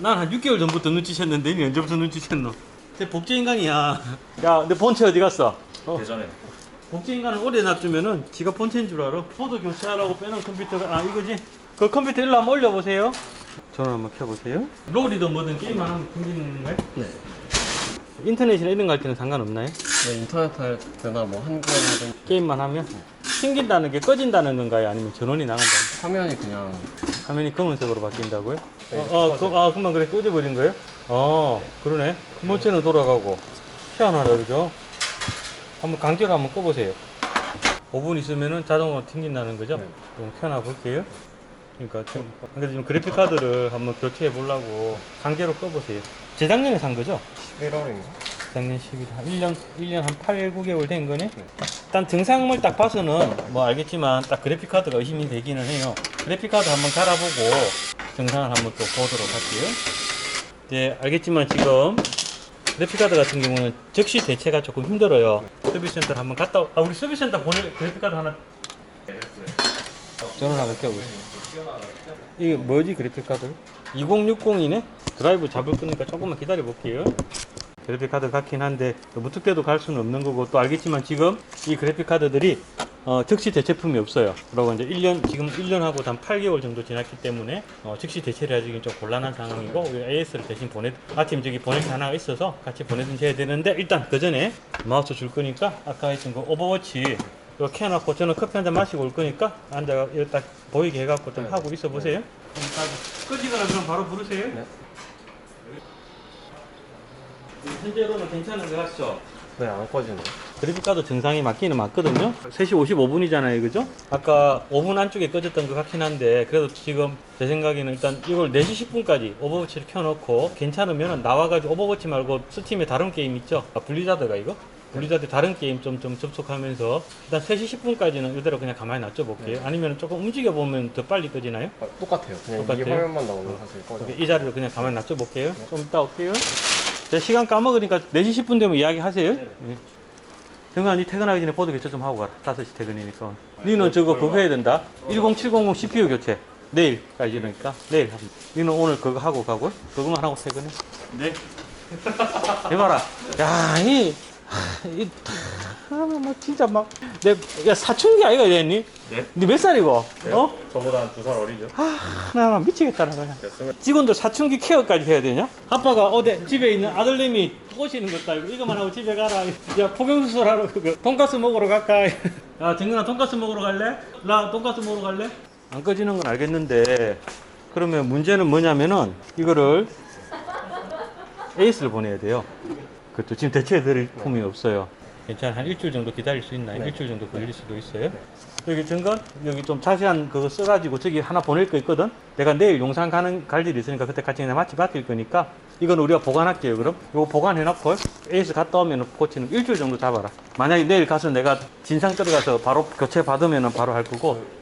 난 한 6개월 전부터 눈치챘는데 이미 언제부터 눈치챘노? 제 복제인간이야. 야, 내 본체 어디 갔어? 어. 대전에 복제인간을 오래 놔두면은 지가 본체인 줄 알아. 코드 교체하라고 빼놓은 컴퓨터가, 아, 이거지? 그 컴퓨터 일로 한번 올려보세요. 전화 한번 켜보세요. 롤이든 뭐든 게임만 하면 생기는 거예요? 네. 인터넷이나 이런 거 할 때는 상관없나요? 네, 인터넷 할 때나 뭐 한국어든 게임만 하면? 튕긴다는 게 꺼진다는 건가요? 아니면 전원이 나간다는 화면이 그냥 화면이 검은색으로 바뀐다고요? 네, 어, 어, 그, 아, 금방 그래 꺼져버린 거예요? 어, 그러네. 본체는 돌아가고. 희한하다, 그죠? 한번 강제로 한번 꺼보세요. 5분 있으면은 자동으로 튕긴다는 거죠? 네. 좀 켜놔 볼게요. 그러니까 지금, 근데 지금 그래픽 카드를 한번 교체해 보려고 강제로 꺼보세요. 재작년에 산 거죠? 1월인가? 작년 11월 한 1년 1년 한 8, 9개월 된 거네. 일단 증상물 딱 봐서는 뭐 알겠지만 딱 그래픽 카드가 의심이 되기는 해요. 그래픽 카드 한번 갈아보고 증상을 한번 또 보도록 할게요. 네, 알겠지만 지금 그래픽 카드 같은 경우는 즉시 대체가 조금 힘들어요. 서비스 센터 한번 갔다 오- 아 우리 서비스 센터 보낼 그래픽 카드 하나 전원 한번 켜보세요. 이게 뭐지 그래픽 카드? 2060이네? 드라이브 잡을 거니까 조금만 기다려 볼게요. 그래픽 카드 같긴 한데 무턱대도 갈 수는 없는 거고 또 알겠지만 지금 이 그래픽 카드들이 어, 즉시 대체품이 없어요. 그리고 이제 1년 지금 1년하고 단 8개월 정도 지났기 때문에 어, 즉시 대체를 해주긴 좀 곤란한 상황이고 AS를 대신 보내 아침 저기 보낼 게 하나가 있어서 같이 보내든지 해야 되는데 일단 그 전에 마우스 줄 거니까 아까 했던 그 오버워치 이거 켜놓고 저는 커피 한 잔 마시고 올 거니까 앉아 이거 딱 보이게 해갖고 좀 하고 있어 보세요. 끄지거나 그럼 바로 부르세요. 네. 현재로는 괜찮은 것 같죠? 네, 안 꺼지네. 그래픽카드 증상이 맞기는 맞거든요. 3시 55분이잖아요, 그죠? 아까 5분 안쪽에 꺼졌던 것 같긴 한데 그래도 지금 제 생각에는 일단 이걸 4시 10분까지 오버워치를 켜놓고 괜찮으면 나와가지고 오버워치 말고 스팀에 다른 게임 있죠? 아, 블리자드가 이거? 블리자드 다른 게임 좀, 좀 접속하면서 일단 3시 10분까지는 이대로 그냥 가만히 놔둬볼게요. 아니면 조금 움직여보면 더 빨리 꺼지나요? 아, 똑같아요. 똑같아요? 화면만 나오면 사실 꺼져. 이 자리로 그냥 가만히 놔둬볼게요. 좀 이따 올게요. 제 시간 까먹으니까 4시 10분 되면 이야기 하세요. 예. 정아, 니 퇴근하기 전에 보드 교체 좀 하고 가라. 5시 퇴근이니까. 니는 저거 그거 해야 된다. 10700 CPU 교체. 내일까지 이러니까. 내일. 니는 오늘 그거 하고 가고, 그거만 하고 퇴근해. 네. 해봐라. 야, 이, 아, 막 진짜 막, 내, 야, 사춘기 아이가 이랬니? 네. 니몇 살이고? 어? 저보다 한 두 살 어리죠? 나, 나 미치겠다, 나 그냥. 됐으면 직원들 사춘기 케어까지 해야 되냐? 아빠가 어디 집에 있는 아들님이 꼬시는 것도 아니고 이거만 하고 집에 가라. 야 포경수술 하러 그 돈가스 먹으러 갈까? 야 정근아 돈가스 먹으러 갈래? 나 돈가스 먹으러 갈래? 안 꺼지는 건 알겠는데 그러면 문제는 뭐냐면은 이거를 에이스를 보내야 돼요. 그것도 지금 대체해 드릴 품이 없어요. 괜찮아 한 일주일 정도 기다릴 수 있나요? 네. 일주일 정도 걸릴 수도 있어요. 여기 증건 여기 좀 자세한 그거 써가지고 저기 하나 보낼 거 있거든. 내가 내일 용산 가는 갈 일이 있으니까 그때 같이 그냥 마치 맡길 거니까 이건 우리가 보관할게요. 그럼 이거 보관해놓고 에이스 갔다 오면 고치는 일주일 정도 잡아라. 만약에 내일 가서 내가 진상 들어가서 바로 교체 받으면 바로 할 거고